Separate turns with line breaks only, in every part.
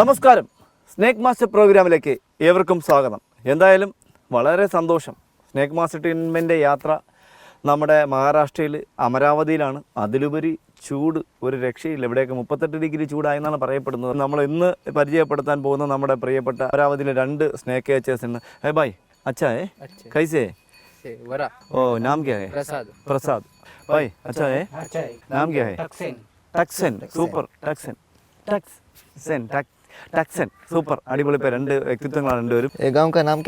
നമസ്കാരം. Snake master പ്രോഗ്രാമിലേക്ക് ഏവർക്കും സ്വാഗതം. എന്തായാലും വളരെ സന്തോഷം. സ്നേക്ക് മാസ്റ്റർ ടീമിന്റെ യാത്ര നമ്മുടെ മഹാരാഷ്ട്രയിൽ അമരാവതിയിലാണ്. അതിലുപരി ചൂട് ഒരു രക്ഷയില്ല. ഇവിടെയൊക്കെ മുപ്പത്തെട്ട് ഡിഗ്രി ചൂടായെന്നാണ് പറയപ്പെടുന്നത്. നമ്മൾ ഇന്ന് പരിചയപ്പെടുത്താൻ പോകുന്ന നമ്മുടെ പ്രിയപ്പെട്ട അമരാവതിയിലെ രണ്ട് സ്നേക്ക് ഏച്ചേഴ്സ് ഉണ്ട്. Hey bye. അച്ഛാ ഏ കൈസേ. ഓ നാം ക്യാ ഹേ. പ്രസാദ്. ബൈ. അച്ഛാ ഏ നാം ക്യാ
ഹേ.
ടക്സൻ. സൂപ്പർ. ടക്സൻ. ടക്സൻ. ടക് ടക്സൻ സൂപ്പർ അടിപൊളി പേര് രണ്ട് വ്യക്തിത്വങ്ങളാണ് രണ്ടുപേരും. ഗാവ്
കാ?
നാം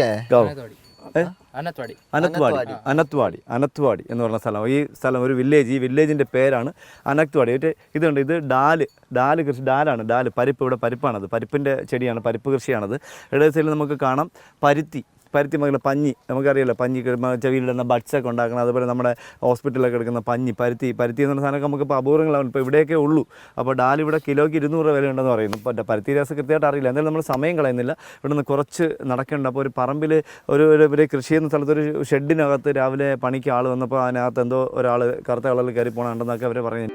അനത്വാടി.
അനത്വാടി. അനത്വാടി. അനത്വാടി. എന്ന് പറഞ്ഞ സ്ഥലം. ഈ സ്ഥലം ഒരു വില്ലേജ് ഈ വില്ലേജിന്റെ പേരാണ് അനത്വാടി. ഇതുണ്ട് ഇത് ഡാൽ ഡാൽ കൃഷി ഡാലാണ് ഡാൽ. പരിപ്പ് ഇവിടെ പരിപ്പാണത്. പരിപ്പിന്റെ ചെടിയാണ് പരിപ്പ് കൃഷിയാണത്. ഇടത് സൈഡിൽ നമുക്ക് കാണാം പരുത്തി. പരുത്തി മകൾ പഞ്ഞി നമുക്കറിയാലോ പഞ്ഞി ചെവിയിലിടുന്ന ബഡ്സൊക്കെ ഉണ്ടാക്കണം അതുപോലെ നമ്മുടെ ഹോസ്പിറ്റലിലൊക്കെ എടുക്കുന്ന പഞ്ഞി പരുത്തി പരുത്തി എന്ന് പറഞ്ഞ സാധനമൊക്കെ നമുക്ക് ഇപ്പോൾ അപൂർവങ്ങളാണ് ഇപ്പോൾ ഇവിടെയൊക്കെ ഉള്ളൂ. അപ്പോൾ ഡാൽ ഇവിടെ കിലോയ്ക്ക് ഇരുന്നൂറ് രൂപ വിലയുണ്ടെന്ന് പറയുന്നു. ഇപ്പോൾ പരുത്തി രാസ കൃത്യമായിട്ട് അറിയില്ല. എന്തായാലും നമ്മൾ സമയം കളയുന്നില്ല. ഇവിടെ നിന്ന് കുറച്ച് നടക്കേണ്ട അപ്പോൾ ഒരു പറമ്പിൽ ഒരു ഒരു കൃഷി എന്ന സ്ഥലത്ത് ഒരു ഷെഡിനകത്ത് രാവിലെ പണിക്ക് ആൾ വന്നപ്പോൾ അതിനകത്ത് എന്തോ ഒരാൾ കറുത്ത കളറിൽ കയറി പോകണമെന്നൊക്കെ അവർ പറഞ്ഞു.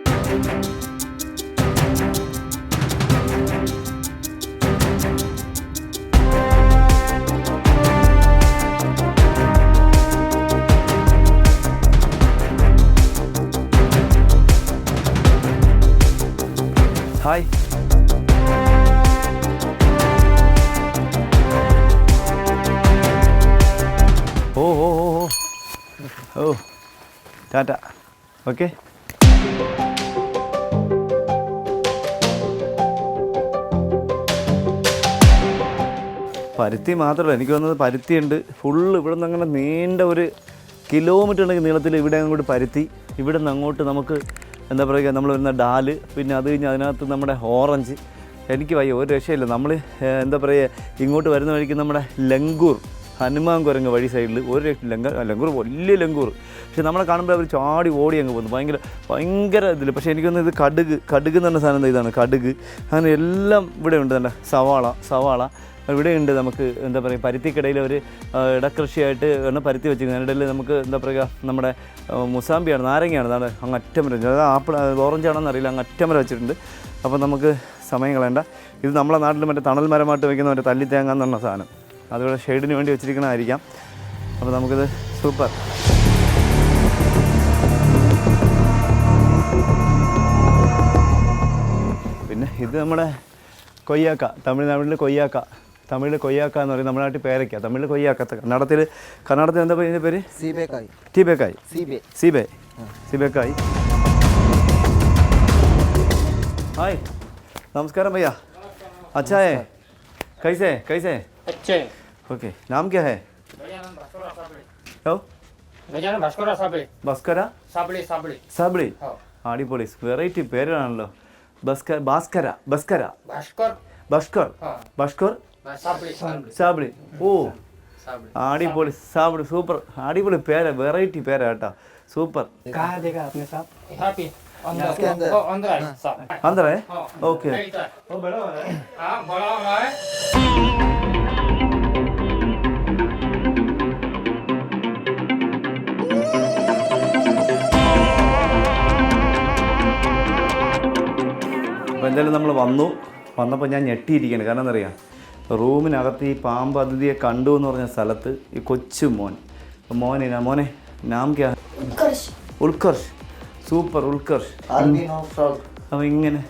ടാറ്റ. ഓക്കെ? പരുത്തി മാത്രമല്ല എനിക്ക് വന്നത് പരുത്തിയുണ്ട്. ഫുള്ള് ഇവിടെ നിന്ന് അങ്ങനെ നീണ്ട ഒരു കിലോമീറ്റർ ഉണ്ടെങ്കിൽ നീളത്തിൽ ഇവിടെ അങ്ങോട്ട് പരുത്തി ഇവിടെ നിന്ന് അങ്ങോട്ട് നമുക്ക് എന്താ പറയുക നമ്മൾ വരുന്ന ഡാൽ പിന്നെ അത് കഴിഞ്ഞ് അതിനകത്ത് നമ്മുടെ ഓറഞ്ച്. എനിക്ക് വയ്യ ഒരു രക്ഷയില്ല. നമ്മൾ എന്താ പറയുക ഇങ്ങോട്ട് വരുന്ന വഴിക്ക് നമ്മുടെ ലങ്കൂർ ഹനുമാൻ കുരങ്ങ് വഴി സൈഡിൽ ഒരു ലങ്ക ലങ്കൂർ വലിയ ലങ്കൂർ. പക്ഷെ നമ്മളെ കാണുമ്പോൾ അവർ ചാടി ഓടി അങ്ങ് പോകുന്നു ഭയങ്കര ഭയങ്കര ഇതിൽ പക്ഷേ എനിക്കൊന്ന് ഇത് കടുക് കടുക് എന്ന് പറഞ്ഞ സാധനം എന്താ ഇതാണ്? കടുക്. അങ്ങനെ എല്ലാം ഇവിടെ ഉണ്ട് തന്നെ. സവാള സവാള. ഇവിടെ ഉണ്ട് നമുക്ക് എന്താ പറയുക പരുത്തിക്കിടയിൽ ഒരു ഇടക്കൃഷിയായിട്ട് എണ്ണ പരുത്തി വെച്ചിരിക്കുന്നത്. അതിനിടയിൽ നമുക്ക് എന്താ പറയുക നമ്മുടെ മുസാമ്പിയാണ് നാരങ്ങയാണ്. നമ്മുടെ അങ്ങ് അറ്റം വരെ. അത് ആപ്പിൾ ഓറഞ്ച് ആണെന്ന് അറിയില്ല. അങ്ങ് അറ്റം വരെ വെച്ചിട്ടുണ്ട്. അപ്പോൾ നമുക്ക് സമയം കളയണ്ട. ഇത് നമ്മളെ നാട്ടിൽ മറ്റേ തണൽ മരമായിട്ട് വയ്ക്കുന്ന മറ്റേ തല്ലി തേങ്ങ എന്ന് പറഞ്ഞ സാധനം. അതുപോലെ ഷെയ്ഡിന് വേണ്ടി വെച്ചിരിക്കണമായിരിക്കാം അപ്പോൾ നമുക്കിത് സൂപ്പർ. പിന്നെ ഇത് നമ്മുടെ കൊയ്യാക്ക തമിഴ്നാട്ടിൽ കൊയ്യാക്ക. തമിഴിൽ കൊയ്യാക്ക എന്ന് പറയും നമ്മുടെ നാട്ടിൽ പേരയ്ക്ക. തമിഴിൽ കൊയ്യാക്ക കർണാടകത്തിൽ കർണാടകത്തിൽ എന്താ പറയുന്നത് പേര്?
സീബേക്കായി.
ടീബേക്കായി
സീബേ.
സീബേ. സീബേക്കായി. ഹായ്. നമസ്കാരം ഭയ്യ അച്ഛായേ കൈസേ കൈസേ.
अच्छे
ओके नाम क्या है ഓ
गजानन भास्कर साबळे
ബസ്കര
साबळे साबळे
സാബിളി
हो
അടിപൊളി വെറൈറ്റി പേരാണല്ലോ ബസ്കര ഭാസ്കര ബസ്കര
भास्कर
ബഷ്കർ
हा
ബഷ്കർ
साबळे
സാബിളി ഓ
साबळे
അടിപൊളി സാബിളി സൂപ്പർ അടിപൊളി പേരാ വെറൈറ്റി പേരാ കേട്ടോ സൂപ്പർ
कहाँ देगा
അപ്പോൾ എന്തായാലും നമ്മൾ വന്നു. വന്നപ്പോൾ ഞാൻ ഞെട്ടിയിരിക്കുകയാണ് കാരണം എന്താ പറയുക റൂമിനകത്ത് ഈ പാമ്പ് അതിഥിയെ കണ്ടു എന്ന് പറഞ്ഞ സ്ഥലത്ത് ഈ കൊച്ചു മോൻ. മോനെ മോനെ നാം ക്യാ ഉൾക്കർഷ് സൂപ്പർ
ഉൾക്കർഷ്
അപ്പം ഇങ്ങനെ.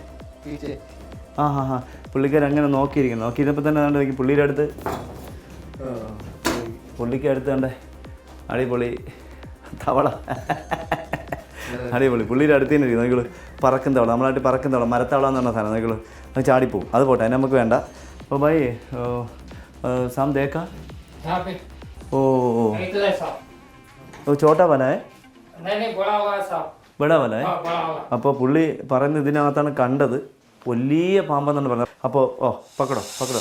ആ ഹാ ഹാ പുള്ളിക്കാർ അങ്ങനെ നോക്കിയിരിക്കുന്നു. നോക്കിയിരുന്നപ്പോൾ തന്നെ കണ്ടു നോക്കി പുള്ളിയുടെ അടുത്ത്. പുള്ളിക്ക് അടുത്ത് കണ്ടേ. അടിപൊളി. തവള. അടിപൊളി. പുള്ളിയുടെ അടുത്ത് തന്നെ ഇരിക്കും നിങ്ങൾ പറക്കുന്ന തവള നമ്മളായിട്ട് പറക്കുന്ന തവള മരത്തവള എന്ന് പറഞ്ഞ സാധനം. നിങ്ങൾ അത് ചാടിപ്പോവും. അത് പോട്ടെ. അതിന് നമുക്ക് വേണ്ട. അപ്പോൾ ബൈ. സാം
തേക്ക
ഓ ഓ ഓ. ചോട്ടാ
വനായ വിടാ വനായ
അപ്പോൾ പുള്ളി പറയുന്ന ഇതിനകത്താണ് കണ്ടത്. വലിയ പാമ്പെന്നാണ് പറഞ്ഞത്. അപ്പോൾ ഓ പക്കടോ പക്കടോ.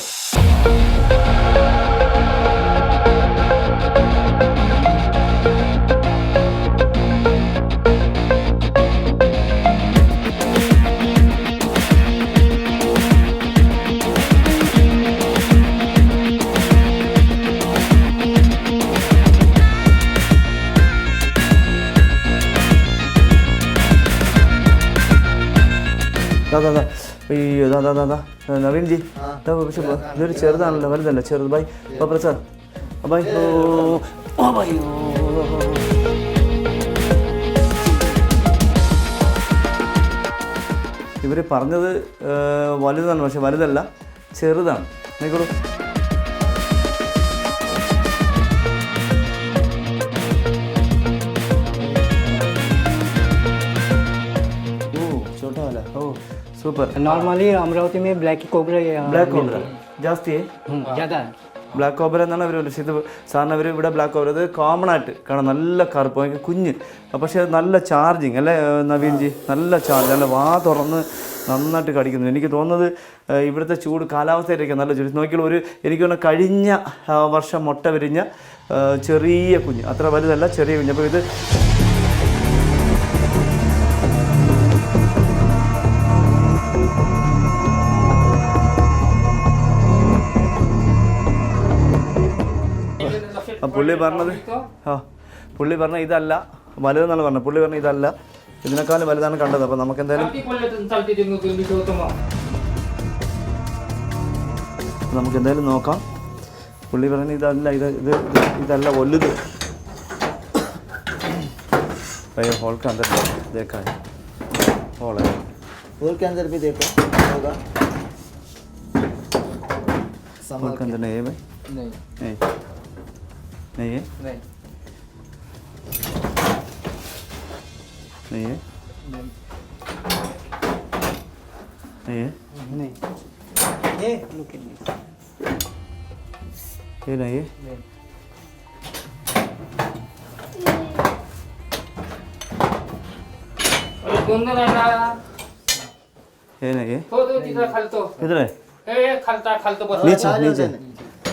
അയ്യോ ദാ ദാ ദാ നവീൻജി. പക്ഷെ ഇതൊരു ചെറുതാണല്ലോ വലുതല്ല ചെറുത്. ബൈ. ഓ പ്രസാദ്. ബൈ. ഓ ഓ ബൈ ഇവർ പറഞ്ഞത് വലുതാണ് പക്ഷെ വലുതല്ല ചെറുതാണ്. നോക്കൂ सुपर
नॉर्मली अमरावती में ब्लैक कोबरा
ബ്ലാക്ക് കോബ്ര ജാസ്തി
ज़्यादा है
ബ്ലാക്ക് കോബ്ര എന്നാണ് അവർ പക്ഷേ ഇത് സാറിന് അവർ ഇവിടെ ബ്ലാക്ക് കോബ്ര ഇത് കോമൺ ആയിട്ട് കാണാം നല്ല കറുപ്പ് ഭയങ്കര കുഞ്ഞ് പക്ഷേ അത് നല്ല ചാർജിങ് അല്ലേ ഏർ നവീൻജി നല്ല ചാർജ് നല്ല വാ തുറന്ന് നന്നായിട്ട് കടിക്കുന്നു എനിക്ക് തോന്നുന്നത് ഏർ ഇവിടുത്തെ ചൂട് കാലാവസ്ഥയിലേക്ക് നല്ല ചൂട് നോക്കിയുള്ള ഒരു എനിക്ക് തോന്നുന്നു കഴിഞ്ഞ ആ, വർഷം മുട്ട വിരിഞ്ഞ ഏർ ചെറിയ കുഞ്ഞ് അത്ര വലുതല്ല ചെറിയ കുഞ്ഞ് അപ്പോൾ ഇത് പുള്ളി പറഞ്ഞത് ആ പുള്ളി പറഞ്ഞ ഇതല്ല വലുതെന്നാണ് പറഞ്ഞത് പുള്ളി പറഞ്ഞ ഇതല്ല ഇതിനേക്കാളും വലുതാണ് കണ്ടത് അപ്പോൾ നമുക്ക് എന്തായാലും
Tapi kalau salty dengan tu itu utama.
നമുക്ക് എന്തായാലും നോക്കാം പുള്ളി പറഞ്ഞ ഇതല്ല ഇത് ഇത് ഇത് ഇതല്ല വലുത് भैया हॉल के अंदर देखा है हॉल है
हॉल के अंदर भी देखो होगा
हॉल के अंदर नहीं है भाई
नहीं
नहीं नहीं है
नहीं
नहीं है नहीं है
नहीं ये at this.
ये नहीं है ये नहीं है
tu tu tidak khalto.
इधर है
Eh khalta khalto bos.
नीचे नीचे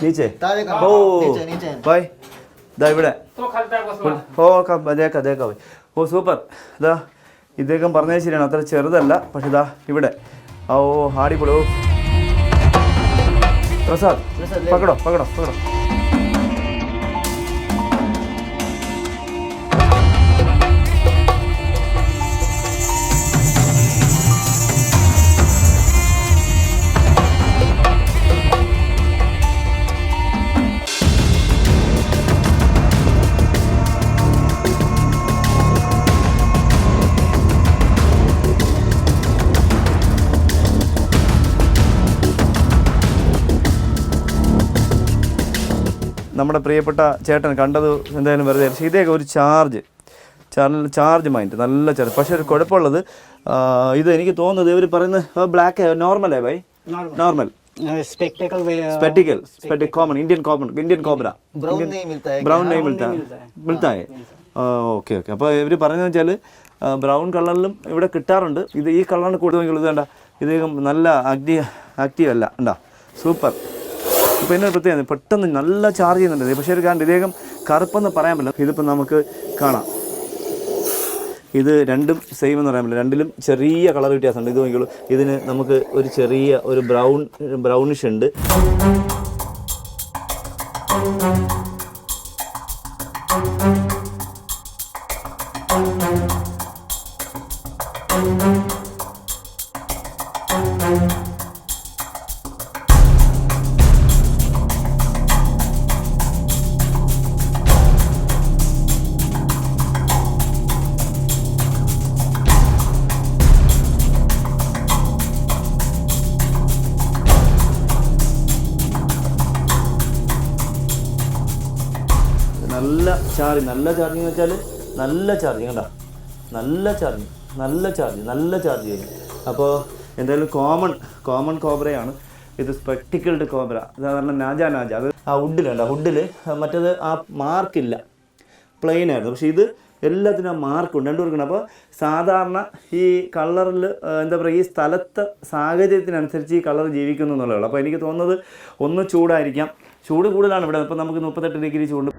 नीचे
तारे का
ഓ
नीचे नीचे
ബൈ ദാ ഇവിടെ. ഓ ക- അതേക്ക ദേക്ക ഓ സൂപ്പർ. ഇതാ ഇദ്ദേഹം പറഞ്ഞത് ശരിയാണ്. അത്ര ചെറുതല്ല പക്ഷെ ഇതാ ഇവിടെ. ഓ അടിപൊളി. ഓ. പ്രസാദ് പകടോ പകടോ പകടോ നമ്മുടെ പ്രിയപ്പെട്ട ചേട്ടൻ കണ്ടത് എന്തായാലും വെറുതെ പക്ഷേ ഇതേക്ക് ഒരു ചാർജ് ചാർജ് മൈൻഡ് നല്ല ചാർജ് പക്ഷേ ഒരു കുഴപ്പമുള്ളത് ആ, ഇത് എനിക്ക് തോന്നുന്നത് ഇവർ പറയുന്നത് ബ്ലാക്ക് നോർമലേ by normal
Uh, spectacle where
spectacle स्पेटिक common Indian common Indian cobra
brown नहीं मिलता है
ബ്രൗൺ നെയ് മിൽത്താ മിൽത്താ ഓക്കെ ഓക്കെ അപ്പോൾ ഇവർ പറഞ്ഞതെന്ന് വെച്ചാൽ ബ്രൗൺ കളറിലും ഇവിടെ കിട്ടാറുണ്ട് ഇത് ഈ കളറാണ് കൂടുതൽ ഇത് വേണ്ട ഇദ്ദേഹം നല്ല ആക്റ്റീവ് ആക്റ്റീവ് അല്ല ഉണ്ടാ സൂപ്പർ ഇപ്പോൾ എന്നൊരു പ്രത്യേകത പെട്ടെന്ന് നല്ല ചാർജ് ചെയ്യുന്നുണ്ട്. പക്ഷേ ഒരു കാരണം ഇദ്ദേഹം കറുപ്പെന്ന് പറയാൻ പറ്റില്ല. ഇതിപ്പോൾ നമുക്ക് കാണാം. ഇത് രണ്ടും സെയിം എന്ന് പറയാൻ പറ്റില്ല. രണ്ടിലും ചെറിയ കളർ വ്യത്യാസമുണ്ട്. ഇത് നോക്കിയുള്ളൂ ഇതിന് നമുക്ക് ഒരു ചെറിയ ഒരു ബ്രൗൺ ബ്രൗണിഷ് ഉണ്ട്. നല്ല ചാർജ് നല്ല ചാർജിങ് എന്ന് വെച്ചാൽ നല്ല ചാർജിങ് കണ്ട. നല്ല ചാർജിങ് നല്ല ചാർജ് നല്ല ചാർജ് ചെയ്യും അപ്പോൾ എന്തായാലും കോമൺ കോമൺ കോബ്രയാണ് ഇത് സ്പെക്ടിക്കിൾഡ് കോബ്ര സാധാരണ നാജ നാജ. അത് ആ വുഡിലുണ്ട് ഹുഡിൽ മറ്റേത് ആ മാർക്കില്ല പ്ലെയിൻ ആയിരുന്നു. പക്ഷേ ഇത് എല്ലാത്തിനും ആ മാർക്കുണ്ട് രണ്ടു പേർക്കുണ്ട് അപ്പോൾ സാധാരണ ഈ കളറിൽ എന്താ പറയുക ഈ സ്ഥലത്തെ സാഹചര്യത്തിനനുസരിച്ച് ഈ കളർ ജീവിക്കുന്നു എന്നുള്ളതാണ്. അപ്പോൾ എനിക്ക് തോന്നുന്നത് ഒന്ന് ചൂടായിരിക്കാം. ചൂട് കൂടുതലാണ് ഇവിടെ. ഇപ്പോൾ നമുക്ക് മുപ്പത്തെട്ട് ഡിഗ്രി ചൂട്.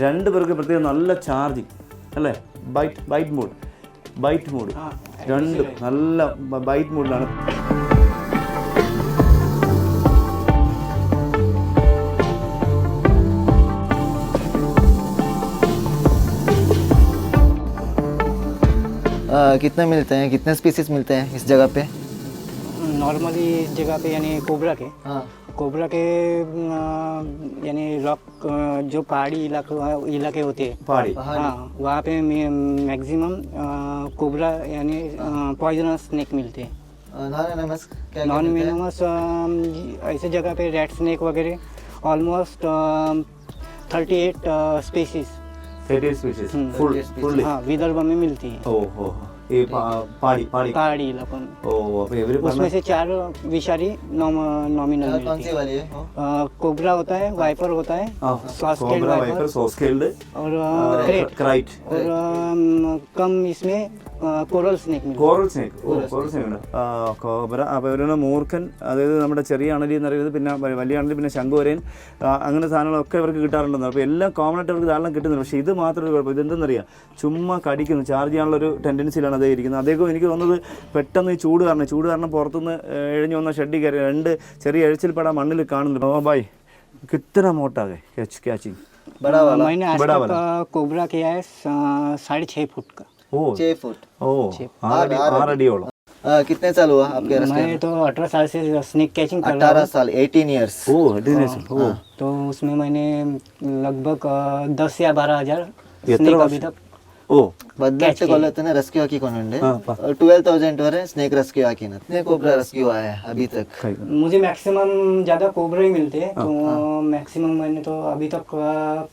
രണ്ട് പേർക്ക് പ്രത്യേകം നല്ല ചാർജിങ് അല്ലേ bite bite mode bite mode രണ്ടും നല്ല ബൈറ്റ് മോഡിലാണ്
आ, कितने मिलते हैं कितने स्पीसीज मिलते हैं इस जगह पे
नॉर्मली जगह पे यानी कोबरा के
हाँ
कोबरा के यानी रॉक जो पहाड़ी इलाके इलाके होते हैं।
पहाड़ी।
हाँ वहाँ पे मैक्सिमम कोबरा यानी पॉइजनस स्नेक मिलते हैं।
नॉन
वेनमस ऐसे जगह पे रेड स्नेक वगैरह almost
thirty eight
species Vidarbha में मिलती है।
ഈ പാ- പാടി പാടി
पहाड़ी इलाकों में
ഓ അപ്പൊ ഇവര് പറഞ്ഞ
उसमें से चार विषारी नॉमिनल
कौन
मिलती
सी
है
वाली है वो?
कोबरा होता है वाइपर होता है
ആ saw scaled
cobra
viper viper saw scaled
और क्रेट
ക്രൈറ്റ്
और अम, कम इसमें कोरल स्नेक मिलता
കോറൽ സ്നേക്ക് ഓ കോറൽ സ്നേക്ക് ഉണ്ട് ആ, കോബ്ര അപ്പോൾ ഇവരാണ് മൂർഖൻ അതായത് നമ്മുടെ ചെറിയ അണലി എന്ന് പറയുന്നത് പിന്നെ വ- വലിയ അണലി പിന്നെ ശംഖുവരൻ ആ, അങ്ങനെ സാധനങ്ങളൊക്കെ ഇവർക്ക് കിട്ടാറുണ്ടെന്ന് അപ്പോൾ എല്ലാം കോമൺ ആയിട്ട് ഇവർക്ക് ധാരാളം കിട്ടുന്നുണ്ട് പക്ഷേ ഇത് മാത്രം ഒരു കുഴപ്പം ഇതെന്തെന്നറിയാം ചുമ്മാ കടിക്കുന്നു ചാർജ് ചെയ്യാനുള്ള ഒരു ടെൻഡൻസിയിലാണ് അതേ ഇരിക്കുന്നത് അദ്ദേഹം എനിക്ക് തോന്നുന്നത് പെട്ടെന്ന് ഈ ചൂട് കാരണം ചൂട് കാരണം പുറത്തുനിന്ന് എഴിഞ്ഞു വന്ന ഷെഡിൽ കയറി രണ്ട് ചെറിയ എഴിച്ചിൽപ്പെടാൻ മണ്ണിൽ കാണുന്നുണ്ട് ഓ ബായ് കിത്തന മോട്ടാകെ ക്യാച്ച് ക്യാച്ചിങ്
बड़ा वाला
मैंने आज
बड़ा
तक
वाला।
अ, कोबरा किया है अ, साढ़े छः फुट का
ഓ
छः फुट
ഓ ആറടി ആറടിയോളം
आ, कितने साल हुआ आपके रस्ते
मैं तो अठारह साल से स्नेक कैचिंग कर रहा
अठारह साल एटीन ईयर्स
ഓ അടിപൊളി ഓ
हूँ तो उसमें मैंने लगभग अ, दस या बारह हजार
ये
स्नेक
तरह
अभी तक
ಓ
ಬದಲಾಗ್ತಾ ಕೊಲ್ಲತ್ತನೆ ರೆಸ್ಕ್ಯೂ ಹಾಕಿಕೊಂಡೆ
ಹಾ, ಪಾ.
ಟ್ವೆಲ್ ತೌಸಂಡ್ ವರೆ ಸ್ನೇಕ್ ರೆಸ್ಕ್ಯೂ ಹಾಕಿನ ಸ್ನೇಕ್ ಒಬ್ಬರ ರೆಸ್ಕ್ಯೂ ಆಯ ಅಭಿ ತಕ್
मुझे मैक्सिमम ज़्यादा कोबरा ही मिलते हैं तो मैक्सिमम मैंने तो अभी तक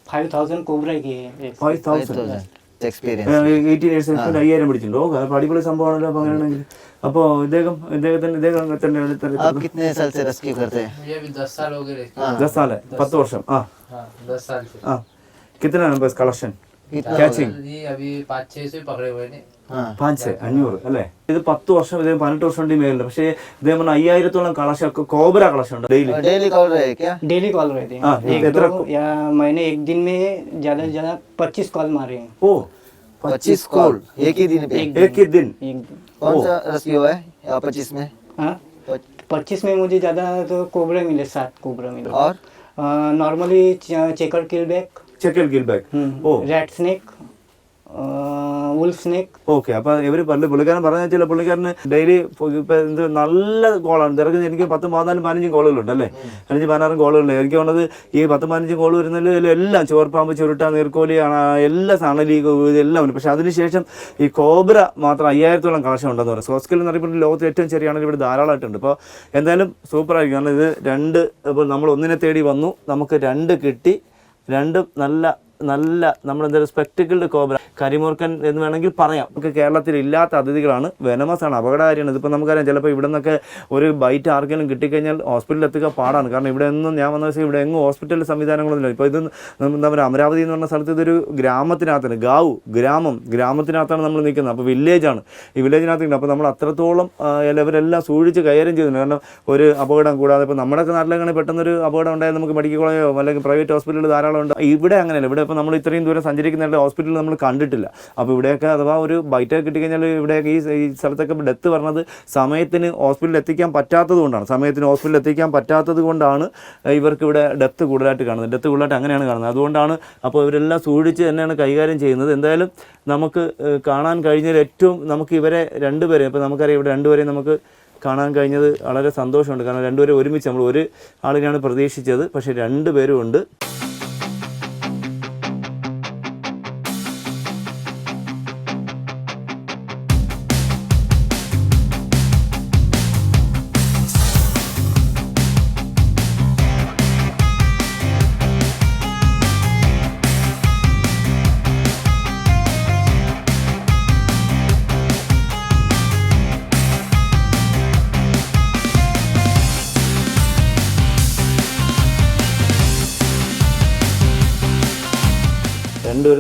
फाइव थाउजेंड कोबरा ही किए हैं
five
five
thousand
thousand experience
eighteen years അയ്യായിരം പിടിച്ചിട്ടുണ്ടോ അപ്പോൾ അടിപൊളി സംഭവമാണല്ലോ അപ്പോൾ അങ്ങനെയാണെങ്കിൽ അപ്പോൾ ഇദ്ദേഹം ഇദ്ദേഹത്തിന് ഇദ്ദേഹം തന്നെ
आप कितने साल से रेस्क्यू करते हैं
ये अभी दस साल हो गए रे
ദസ് സാല് പത്ത് വർഷം ആ
हाँ दस साल से
ആ കിത്തനാണ് ബസ് കളക്ഷൻ
कितना
ക്യാച്ചിങ്
ये अभी पाँच छः सौ ही पकड़े हुए ने
हाँ
പാഞ്ച് അഞ്ഞൂറ് അല്ലേ ഇത് പത്ത് വർഷം ഇദ്ദേഹം പതിനെട്ട് വർഷം കൊണ്ട് മേലുണ്ട് പക്ഷേ ഇദ്ദേഹം പറഞ്ഞ അയ്യായിരത്തോളം കളക്ഷൻ കോബ്ര കളക്ഷൻ ഉണ്ട് ഡെയിലി
डेली कॉल रहे हैं क्या
डेली कॉल रहते
हाँ,
हैं एक
कितना
दो या मैंने एक दिन में ज़्यादा से ज़्यादा पच्चीस कॉल मारे हैं
ഓ
पच्चीस कॉल एक ही दिन पे
एक
एक ही दिन
एक दिन
कौन सा रेस्क्यू है या पच्चीस में
हाँ पच्चीस में मुझे ज़्यादा तो कोबरा मिले सात कोबरा मिले
और
नॉर्मली चेकर किल बैक
ചെക്കൽ ഗിൽബാക്ക് ഓ.
റാറ്റ് സ്നേക്ക്
ഓക്കെ അപ്പൊ ഇവർ പറഞ്ഞു പുള്ളിക്കാരൻ പറഞ്ഞ വെച്ചാൽ പുള്ളിക്കാരന് ഡെയിലി എന്ത് നല്ല ഗോളാണ് തിരക്ക് എനിക്ക് പത്ത് പതിനാലും പതിനഞ്ചും ഗോളുകളുണ്ട് അല്ലേ? പതിനഞ്ച് പതിനാറും ഗോളുകളുണ്ട് എനിക്ക് വേണ്ടത് ഈ പത്തും പതിനഞ്ചും കോൾ വരുന്നതിൽ എല്ലാം ചോർപ്പാമ്പ് ചുരുട്ട നീർക്കോലി എല്ലാ സണലി എല്ലാം ഉണ്ട്. പക്ഷെ അതിനുശേഷം ഈ കോബ്ര മാത്രം അയ്യായിരത്തോളം കളക്ഷൻ ഉണ്ടെന്ന് പറയുന്നത് സോസ്കിൽ എന്ന് പറയുമ്പോൾ ലോകത്ത് ഏറ്റവും ചെറിയാണെങ്കിൽ ഇവിടെ ധാരാളമായിട്ടുണ്ട്. അപ്പോൾ എന്തായാലും സൂപ്പറായിരിക്കും കാരണം ഇത് രണ്ട് ഇപ്പോൾ നമ്മൾ ഒന്നിനെ തേടി വന്നു. നമുക്ക് രണ്ട് കിട്ടി. രണ്ടും നല്ല നല്ല നമ്മൾ എന്താ സ്പെക്ടിക്കിൾഡ് കോബ്ര കരിമൂർക്കൻ എന്ന് വേണമെങ്കിൽ പറയാം. നമുക്ക് കേരളത്തിൽ ഇല്ലാത്ത അതിഥികളാണ് വെനമസാണ് അപകടകാരിയാണ്. ഇതിപ്പോൾ നമുക്കറിയാം ചിലപ്പോൾ ഇവിടെ നിന്നൊക്കെ ഒരു ബൈറ്റ് ആർക്കെങ്കിലും കിട്ടിക്കഴിഞ്ഞാൽ ഹോസ്പിറ്റലിൽ എത്തുക പാടാണ്. കാരണം ഇവിടെ ഒന്നും ഞാൻ വന്ന ദിവസം ഇവിടെ എങ്ങും ഹോസ്പിറ്റൽ സംവിധാനങ്ങളൊന്നുമില്ല. ഇപ്പോൾ ഇത് എന്താ പറയുക അമരാവതി എന്ന് പറഞ്ഞ സ്ഥലത്ത് ഇതൊരു ഗ്രാമത്തിനകത്താണ്. ഗാവ് ഗ്രാമം ഗ്രാമത്തിനകത്താണ് നമ്മൾ നിൽക്കുന്നത്. അപ്പോൾ വില്ലേജാണ് ഈ വില്ലേജിനകത്ത് അപ്പോൾ നമ്മൾ അത്രത്തോളം ഇവരെല്ലാം സൂക്ഷിച്ച് കൈകാര്യം ചെയ്യുന്നുണ്ട്. കാരണം ഒരു അപകടം കൂടാതെ ഇപ്പോൾ നമ്മുടെയൊക്കെ നാട്ടിലെങ്ങനെ പെട്ടെന്നൊരു അപകടം ഉണ്ടായാൽ നമുക്ക് മെഡിക്കൽ കോളേജോ അല്ലെങ്കിൽ പ്രൈവറ്റ് ഹോസ്പിറ്റലിൽ ധാരാളം ഉണ്ട്. ഇവിടെ അങ്ങനെയല്ല. ഇവിടെ ഇപ്പോൾ നമ്മൾ ഇത്രയും ദൂരം സഞ്ചരിക്കുന്നതിന്റെ ഹോസ്പിറ്റലിൽ നമ്മൾ കണ്ടിട്ടില്ല. അപ്പോൾ ഇവിടെയൊക്കെ അഥവാ ഒരു ബൈറ്റ് കിട്ടിക്കഴിഞ്ഞാൽ ഇവിടെയൊക്കെ ഈ സ്ഥലത്തൊക്കെ ഡെത്ത് പറഞ്ഞത് സമയത്തിന് ഹോസ്പിറ്റലിൽ എത്തിക്കാൻ പറ്റാത്തത് കൊണ്ടാണ്. സമയത്തിന് ഹോസ്പിറ്റലിൽ എത്തിക്കാൻ പറ്റാത്തത് കൊണ്ടാണ് ഇവർക്ക് ഇവിടെ ഡെത്ത് കൂടുതലായിട്ട് കാണുന്നത്. ഡെത്ത് കൂടുതലായിട്ട് അങ്ങനെയാണ് കാണുന്നത്. അതുകൊണ്ടാണ് അപ്പോൾ ഇവരെല്ലാം സൂക്ഷിച്ച് തന്നെയാണ് കൈകാര്യം ചെയ്യുന്നത്. എന്തായാലും നമുക്ക് കാണാൻ കഴിഞ്ഞതിൽ ഏറ്റവും നമുക്ക് ഇവരെ രണ്ടുപേരെയും ഇപ്പോൾ നമുക്കറിയാം ഇവിടെ രണ്ടുപേരെയും നമുക്ക് കാണാൻ കഴിഞ്ഞത് വളരെ സന്തോഷമുണ്ട്. കാരണം രണ്ടുപേരും ഒരുമിച്ച് നമ്മൾ ഒരു ആളിനെയാണ് പ്രതീക്ഷിച്ചത്. പക്ഷേ രണ്ടുപേരും ഉണ്ട്.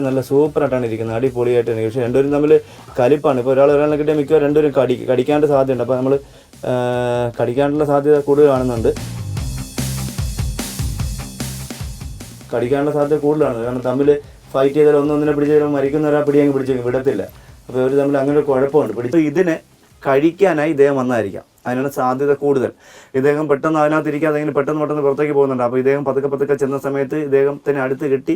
നല്ല സൂപ്പറായിട്ടാണ് ഇരിക്കുന്നത്. അടിപൊളിയായിട്ടാണ് പക്ഷേ രണ്ടുപേരും തമ്മിൽ കലിപ്പാണ്. ഇപ്പോൾ ഒരാൾ ഒരാളെ കിട്ടിയാൽ മിക്കവാറും രണ്ടുപേരും കടി കടിക്കാണ്ട് സാധ്യതയുണ്ട്. അപ്പോൾ നമ്മൾ കടിക്കാനുള്ള സാധ്യത കൂടുതൽ കാണുന്നുണ്ട്. കടിക്കാനുള്ള സാധ്യത കൂടുതലാണ് കാരണം തമ്മിൽ ഫൈറ്റ് ചെയ്താൽ ഒന്നൊന്നിനെ പിടിച്ചാലും മരിക്കുന്ന ഒരാൾ പിടി അങ്ങ് പിടിച്ചു വിടത്തില്ല. അപ്പോൾ ഇവർ തമ്മിൽ അങ്ങനെ ഒരു കുഴപ്പമുണ്ട്. പിടിച്ച് ഇതിനെ കഴിക്കാനായി ഇദ്ദേഹം വന്നായിരിക്കാം. അതിനാണ് സാധ്യത കൂടുതൽ. ഇദ്ദേഹം പെട്ടെന്ന് അതിനകത്ത് ഇരിക്കാതെ ഇങ്ങനെ പെട്ടെന്ന് പെട്ടെന്ന് പുറത്തേക്ക് പോകുന്നുണ്ട്. അപ്പോൾ ഇദ്ദേഹം പതുക്കെ പതുക്കെ ചെന്ന സമയത്ത് ഇദ്ദേഹത്തിന് അടുത്ത് കിട്ടി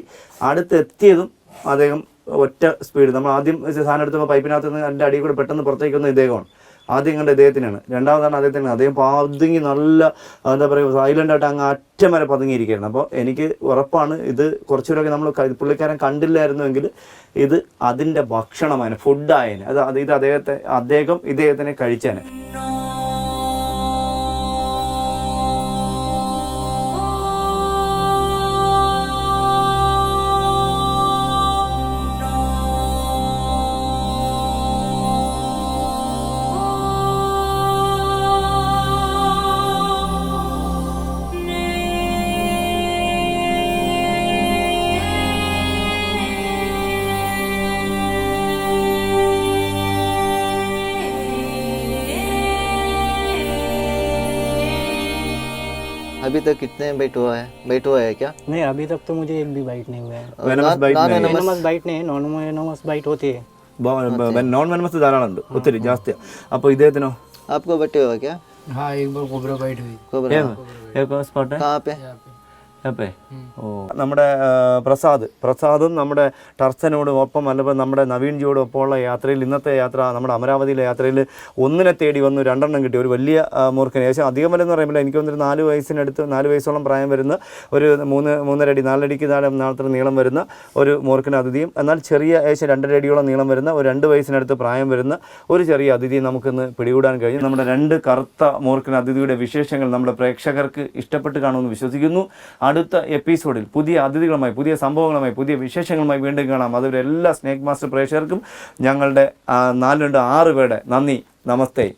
അടുത്ത് എത്തിയതും അദ്ദേഹം ഒറ്റ സ്പീഡ് നമ്മൾ ആദ്യം സാധനം എടുത്തപ്പോൾ പൈപ്പിനകത്ത് നിന്ന് എന്റെ അടിയിൽ കൂടെ പെട്ടെന്ന് പുറത്തേക്ക് വന്ന ഇദ്ദേഹമാണ്. ആദ്യം കണ്ട ഇദ്ദേഹത്തിനാണ്. രണ്ടാമതാണ് അദ്ദേഹത്തിനാണ്. അദ്ദേഹം പതുങ്ങി നല്ല എന്താ പറയുക സൈലന്റ് ആയിട്ട് അങ്ങ് അറ്റം വരെ പതുങ്ങിയിരിക്കുകയായിരുന്നു അപ്പോൾ എനിക്ക് ഉറപ്പാണ് ഇത് കുറച്ചുകൂടെയൊക്കെ നമ്മൾ പുള്ളിക്കാരൻ കണ്ടില്ലായിരുന്നുവെങ്കിൽ ഇത് അതിന്റെ ഭക്ഷണമാണ് ഫുഡായതിന് അത് ഇത് അദ്ദേഹത്തെ അദ്ദേഹം ഇദ്ദേഹത്തിനെ കഴിച്ചേനെ.
अभी तक कितने बाइट हुआ है बाइट हुआ है क्या
नहीं अभी तक तो मुझे एक भी बाइट नहीं हुआ है
Venomous bite
non
नहीं है।
venomous
वेनमस बाइट नहीं नॉन वेनमस बाइट होती है
നോൺ വെനമസ് ധാരാളമുണ്ട് ഒത്തിരി ജാസ്തിയാണ് അപ്പോൾ ഇദ്ദേഹത്തിനോ
आपको बटे हुआ क्या
हाँ एक बार कोबरा बाइट हुई
कोबरा
സ്പോട്ട്
कहाँ पे
അപ്പേ? ഓ. നമ്മുടെ പ്രസാദ്. പ്രസാദും നമ്മുടെ ടർസനോടും ഒപ്പം അല്ലെങ്കിൽ നമ്മുടെ നവീൻജിയോടും ഒപ്പമുള്ള യാത്രയിൽ ഇന്നത്തെ യാത്ര നമ്മുടെ അമരാവതിയിലെ യാത്രയിൽ ഒന്നിനെ തേടി വന്നു രണ്ടെണ്ണം കിട്ടി. ഒരു വലിയ മൂർഖന്. ഏകദേശം അധികം വരെന്ന് പറയുമ്പോൾ എനിക്ക് തോന്നുന്നൊരു നാല് വയസ്സിനടുത്ത് നാല് വയസ്സോളം പ്രായം വരുന്ന ഒരു മൂന്ന് മൂന്നരടി നാലടിക്ക് താഴെ നാളത്തെ നീളം വരുന്ന ഒരു മൂർഖന് അതിഥിയും എന്നാൽ ചെറിയ ഏകദേശം രണ്ടര അടിയോളം നീളം വരുന്ന ഒരു രണ്ട് വയസ്സിനടുത്ത് പ്രായം വരുന്ന ഒരു ചെറിയ അതിഥിയെ നമുക്കിന്ന് പിടികൂടാൻ കഴിഞ്ഞു. നമ്മുടെ രണ്ട് കറുത്ത മൂർഖൻ അതിഥിയുടെ വിശേഷങ്ങൾ നമ്മുടെ പ്രേക്ഷകർക്ക് ഇഷ്ടപ്പെട്ട് കാണുമെന്ന് വിശ്വസിക്കുന്നു. അടുത്ത എപ്പിസോഡിൽ പുതിയ അതിഥികളുമായി പുതിയ സംഭവങ്ങളുമായി പുതിയ വിശേഷങ്ങളുമായി വീണ്ടും കാണാം. അതുവരെ എല്ലാ സ്നേക് മാസ്റ്റർ പ്രേക്ഷകർക്കും ഞങ്ങളുടെ നാല് രണ്ട് ആറ് പേരുടെ നന്ദി. നമസ്തേ.